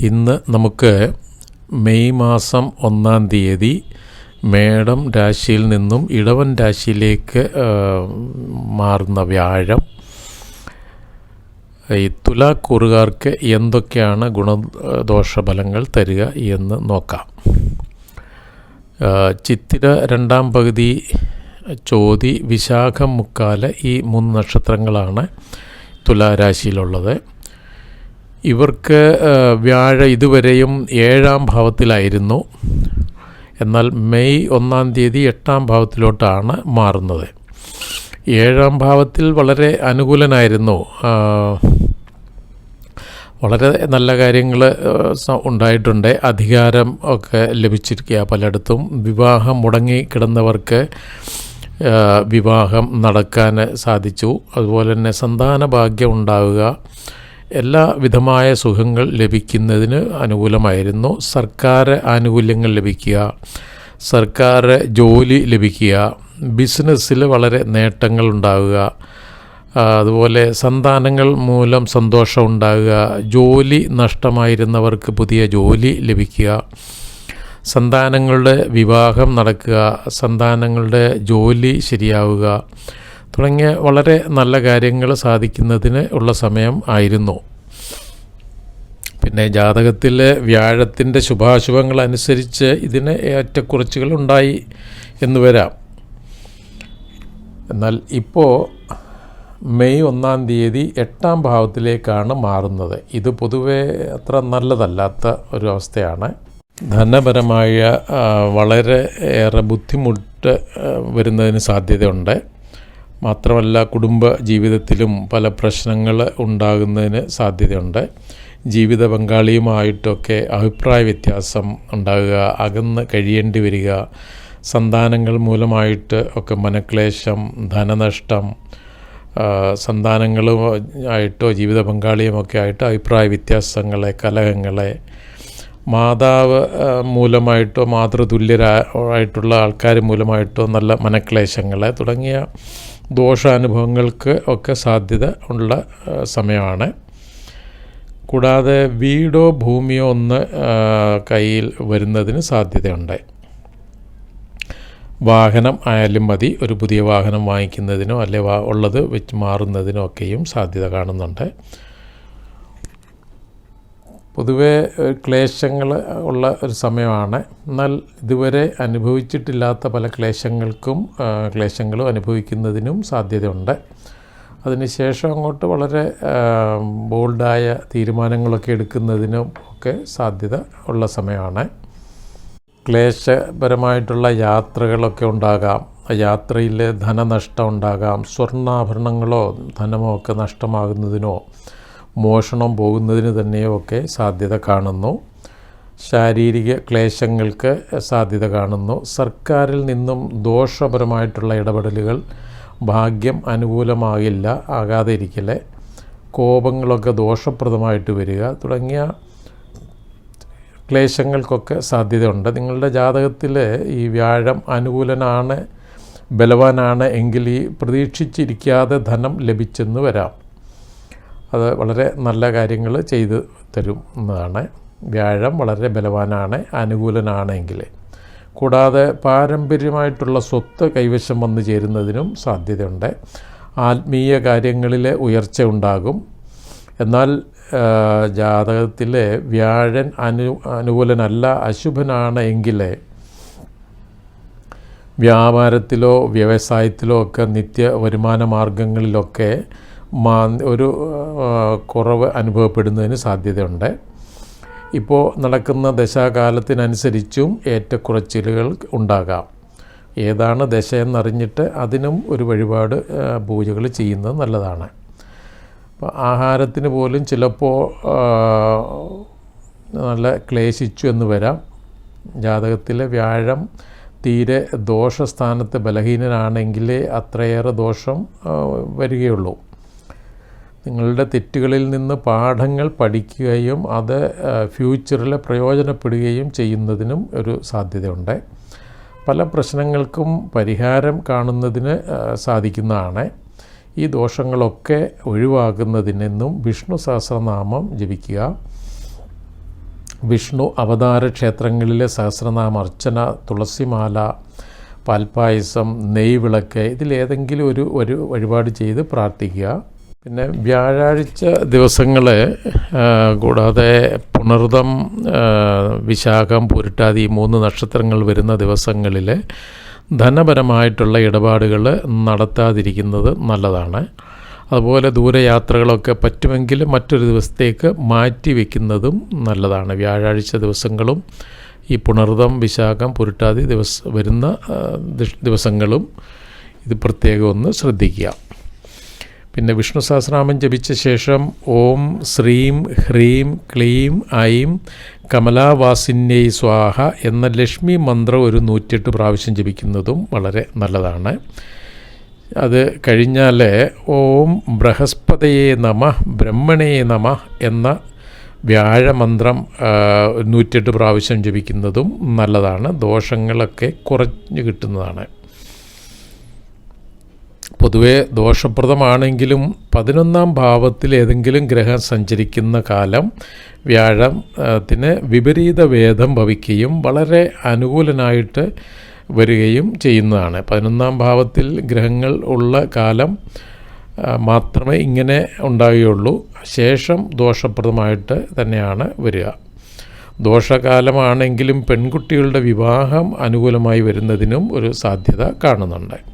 ഇന്ന് നമുക്ക് മെയ് മാസം ഒന്നാം തീയതി മേടം രാശിയിൽ നിന്നും ഇടവൻ രാശിയിലേക്ക് മാറുന്ന വ്യാഴം. ഈ തുലാക്കൂറുകാർക്ക് എന്തൊക്കെയാണ് ഗുണദോഷ ഫലങ്ങൾ തരിക എന്ന് നോക്കാം. ചിത്തിര രണ്ടാം പകുതി ചോതി വിശാഖം മുക്കാൽ ഈ മൂന്ന് നക്ഷത്രങ്ങളാണ് തുലാരാശിയിലുള്ളത്. ഇവർക്ക് വ്യാഴ ഇതുവരെയും ഏഴാം ഭാവത്തിലായിരുന്നു. എന്നാൽ മെയ് ഒന്നാം തീയതി എട്ടാം ഭാവത്തിലോട്ടാണ് മാറുന്നത്. ഏഴാം ഭാവത്തിൽ വളരെ അനുകൂലനായിരുന്നു. വളരെ നല്ല കാര്യങ്ങൾ ഉണ്ടായിട്ടുണ്ട്. അധികാരം ഒക്കെ ലഭിച്ചിരിക്കുക പലയിടത്തും. വിവാഹം മുടങ്ങി കിടന്നവർക്ക് വിവാഹം നടക്കാൻ സാധിച്ചു. അതുപോലെ തന്നെ സന്താന ഭാഗ്യം ഉണ്ടാവുക എല്ലാ വിധമായ സുഖങ്ങൾ ലഭിക്കുന്നതിന് അനുകൂലമായിരുന്നു. സർക്കാർ ആനുകൂല്യങ്ങൾ ലഭിക്കുക സർക്കാർ ജോലി ലഭിക്കുക ബിസിനസ്സിൽ വളരെ നേട്ടങ്ങൾ ഉണ്ടാവുക അതുപോലെ സന്താനങ്ങൾ മൂലം സന്തോഷം ഉണ്ടാകുക ജോലി നഷ്ടമായിരുന്നവർക്ക് പുതിയ ജോലി ലഭിക്കുക സന്താനങ്ങളുടെ വിവാഹം നടക്കുക സന്താനങ്ങളുടെ ജോലി ശരിയാവുക തുടങ്ങിയ വളരെ നല്ല കാര്യങ്ങൾ സാധിക്കുന്നതിന് ഉള്ള സമയം ആയിരുന്നു. പിന്നെ ജാതകത്തിലെ വ്യാഴത്തിന്റെ ശുഭാശുഭങ്ങൾ അനുസരിച്ച് ഇതിന് ഏറ്റക്കുറച്ചുകൾ ഉണ്ടായി എന്ന് വരാം. എന്നാൽ ഇപ്പോൾ മെയ് ഒന്നാം തീയതി എട്ടാം ഭാവത്തിലേക്കാണ് മാറുന്നത്. ഇത് പൊതുവെ അത്ര നല്ലതല്ലാത്ത ഒരു അവസ്ഥയാണ്. ധനപരമായ വളരെ ഏറെ ബുദ്ധിമുട്ട് വരുന്നതിന് സാധ്യതയുണ്ട്. മാത്രമല്ല കുടുംബ ജീവിതത്തിലും പല പ്രശ്നങ്ങൾ ഉണ്ടാകുന്നതിന് സാധ്യതയുണ്ട്. ജീവിത പങ്കാളിയുമായിട്ടൊക്കെ അഭിപ്രായ വ്യത്യാസം ഉണ്ടാകുക അകന്ന് കഴിയേണ്ടി വരിക സന്താനങ്ങൾ മൂലമായിട്ട് ഒക്കെ മനക്ലേശം ധനനഷ്ടം സന്താനങ്ങളും ആയിട്ടോ ജീവിത പങ്കാളിയുമൊക്കെ ആയിട്ട് അഭിപ്രായ വ്യത്യാസങ്ങളെ കലഹങ്ങളെ മാതാവ് മൂലമായിട്ടോ മാതൃതുല്യരായിട്ടുള്ള ആൾക്കാർ മൂലമായിട്ടോ നല്ല മനക്ലേശങ്ങളെ തുടങ്ങിയ ദോഷാനുഭവങ്ങൾക്ക് ഒക്കെ സാധ്യത ഉള്ള സമയമാണ്. കൂടാതെ വീടോ ഭൂമിയോ ഒന്ന് കയ്യിൽ വരുന്നതിന് സാധ്യതയുണ്ട്. വാഹനം ആയാലും മതി. ഒരു പുതിയ വാഹനം വാങ്ങിക്കുന്നതിനോ അല്ലെ ഉള്ളത് വെച്ച് മാറുന്നതിനോ ഒക്കെയും സാധ്യത കാണുന്നുണ്ട്. പൊതുവെ ക്ലേശങ്ങൾ ഉള്ള ഒരു സമയമാണ്. എന്നാൽ ഇതുവരെ അനുഭവിച്ചിട്ടില്ലാത്ത പല ക്ലേശങ്ങൾക്കും ക്ലേശങ്ങളും അനുഭവിക്കുന്നതിനും സാധ്യതയുണ്ട്. അതിനുശേഷം അങ്ങോട്ട് വളരെ ബോൾഡായ തീരുമാനങ്ങളൊക്കെ എടുക്കുന്നതിനും ഒക്കെ സാധ്യത ഉള്ള സമയമാണ്. ക്ലേശപരമായിട്ടുള്ള യാത്രകളൊക്കെ ഉണ്ടാകാം. യാത്രയിൽ ധനനഷ്ടം ഉണ്ടാകാം. സ്വർണാഭരണങ്ങളോ ധനമോ ഒക്കെ നഷ്ടമാകുന്നതിനോ മോഷണം പോകുന്നതിന് തന്നെയൊക്കെ സാധ്യത കാണുന്നു. ശാരീരിക ക്ലേശങ്ങൾക്ക് സാധ്യത കാണുന്നു. സർക്കാരിൽ നിന്നും ദോഷപരമായിട്ടുള്ള ഇടപെടലുകൾ ഭാഗ്യം അനുകൂലമാകില്ല ആകാതെ ഇരിക്കലേ കോപങ്ങളൊക്കെ ദോഷപ്രദമായിട്ട് വരിക തുടങ്ങിയ ക്ലേശങ്ങൾക്കൊക്കെ സാധ്യതയുണ്ട്. നിങ്ങളുടെ ജാതകത്തിൽ ഈ വ്യാഴം അനുകൂലനാണ് ബലവാനാണ് എങ്കിൽ ഈ പ്രതീക്ഷിച്ചിരിക്കാതെ ധനം ലഭിച്ചെന്ന് വരാം. അത് വളരെ നല്ല കാര്യങ്ങൾ ചെയ്തു തരും എന്നതാണ്. വ്യാഴം വളരെ ബലവാനാണ് അനുകൂലനാണെങ്കിൽ. കൂടാതെ പാരമ്പര്യമായിട്ടുള്ള സ്വത്ത് കൈവശം വന്നു ചേരുന്നതിനും സാധ്യതയുണ്ട്. ആത്മീയ കാര്യങ്ങളിൽ ഉയർച്ച ഉണ്ടാകും. എന്നാൽ ജാതകത്തിലെ വ്യാഴൻ അനു അനുകൂലനല്ല അശുഭനാണ് എങ്കിൽ വ്യാപാരത്തിലോ വ്യവസായത്തിലോ ഒക്കെ നിത്യ വരുമാന മാർഗങ്ങളിലൊക്കെ ഒരു കുറവ് അനുഭവപ്പെടുന്നതിന് സാധ്യതയുണ്ട്. ഇപ്പോൾ നടക്കുന്ന ദശാകാലത്തിനനുസരിച്ചും ഏറ്റക്കുറച്ചിലുകൾ ഉണ്ടാകാം. ഏതാണ് ദശ എന്നറിഞ്ഞിട്ട് അതിനും ഒരു വഴിപാട് പൂജകൾ ചെയ്യുന്നത് നല്ലതാണ്. അപ്പോൾ ആഹാരത്തിന് പോലും ചിലപ്പോൾ നല്ല ക്ലേശിച്ചു എന്ന് വരാം. ജാതകത്തിലെ വ്യാഴം തീരെ ദോഷസ്ഥാനത്ത് ബലഹീനനാണെങ്കിലേ അത്രയേറെ ദോഷം വരികയുള്ളൂ. നിങ്ങളുടെ തെറ്റുകളിൽ നിന്ന് പാഠങ്ങൾ പഠിക്കുകയും അത് ഫ്യൂച്ചറിൽ പ്രയോജനപ്പെടുകയും ചെയ്യുന്നതിനും ഒരു സാധ്യതയുണ്ട്. പല പ്രശ്നങ്ങൾക്കും പരിഹാരം കാണുന്നതിന് സാധിക്കുന്നതാണ്. ഈ ദോഷങ്ങളൊക്കെ ഒഴിവാകുന്നതിനെന്നും വിഷ്ണു സഹസ്രനാമം ജപിക്കുക. വിഷ്ണു അവതാര ക്ഷേത്രങ്ങളിലെ സഹസ്രനാമ അർച്ചന തുളസിമാല പാൽപ്പായസം നെയ്വിളക്ക് ഇതിലേതെങ്കിലും ഒരു ഒരു വഴിപാട് ചെയ്ത് പ്രാർത്ഥിക്കുക. പിന്നെ വ്യാഴാഴ്ച ദിവസങ്ങൾ കൂടാതെ പുണർതം വിശാഖം പുരുട്ടാതി ഈ മൂന്ന് നക്ഷത്രങ്ങൾ വരുന്ന ദിവസങ്ങളിൽ ധനപരമായിട്ടുള്ള ഇടപാടുകൾ നടത്താതിരിക്കുന്നത് നല്ലതാണ്. അതുപോലെ ദൂരയാത്രകളൊക്കെ പറ്റുമെങ്കിൽ മറ്റൊരു ദിവസത്തേക്ക് മാറ്റി വയ്ക്കുന്നതും നല്ലതാണ്. വ്യാഴാഴ്ച ദിവസങ്ങളും ഈ പുണർതം വിശാഖം പുരുട്ടാതി ദിവസം വരുന്ന ദിവസങ്ങളും ഇത് പ്രത്യേകം ഒന്ന് ശ്രദ്ധിക്കുക. പിന്നെ വിഷ്ണു സഹസ്രനാമം ജപിച്ച ശേഷം ഓം ശ്രീം ഹ്രീം ക്ലീം ഐം കമലാവാസിന്യൈ സ്വാഹ എന്ന ലക്ഷ്മി മന്ത്രം ഒരു നൂറ്റിയെട്ട് പ്രാവശ്യം ജപിക്കുന്നതും വളരെ നല്ലതാണ്. അത് കഴിഞ്ഞാൽ ഓം ബൃഹസ്പതയെ നമ ബ്രഹ്മണേ നമ എന്ന വ്യാഴമന്ത്രം നൂറ്റെട്ട് പ്രാവശ്യം ജപിക്കുന്നതും നല്ലതാണ്. ദോഷങ്ങളൊക്കെ കുറഞ്ഞു കിട്ടുന്നതാണ്. പൊതുവെ ദോഷപ്രദമാണെങ്കിലും പതിനൊന്നാം ഭാവത്തിൽ ഏതെങ്കിലും ഗ്രഹം സഞ്ചരിക്കുന്ന കാലം വ്യാഴത്തിന് വിപരീത വേദം ഭവിക്കുകയും വളരെ അനുകൂലനായിട്ട് വരികയും ചെയ്യുന്നതാണ്. പതിനൊന്നാം ഭാവത്തിൽ ഗ്രഹങ്ങൾ ഉള്ള കാലം മാത്രമേ ഇങ്ങനെ ഉണ്ടാവുകയുള്ളൂ. ശേഷം ദോഷപ്രദമായിട്ട് തന്നെയാണ് വരിക. ദോഷകാലമാണെങ്കിലും പെൺകുട്ടികളുടെ വിവാഹം അനുകൂലമായി വരുന്നതിനും ഒരു സാധ്യത കാണുന്നുണ്ട്.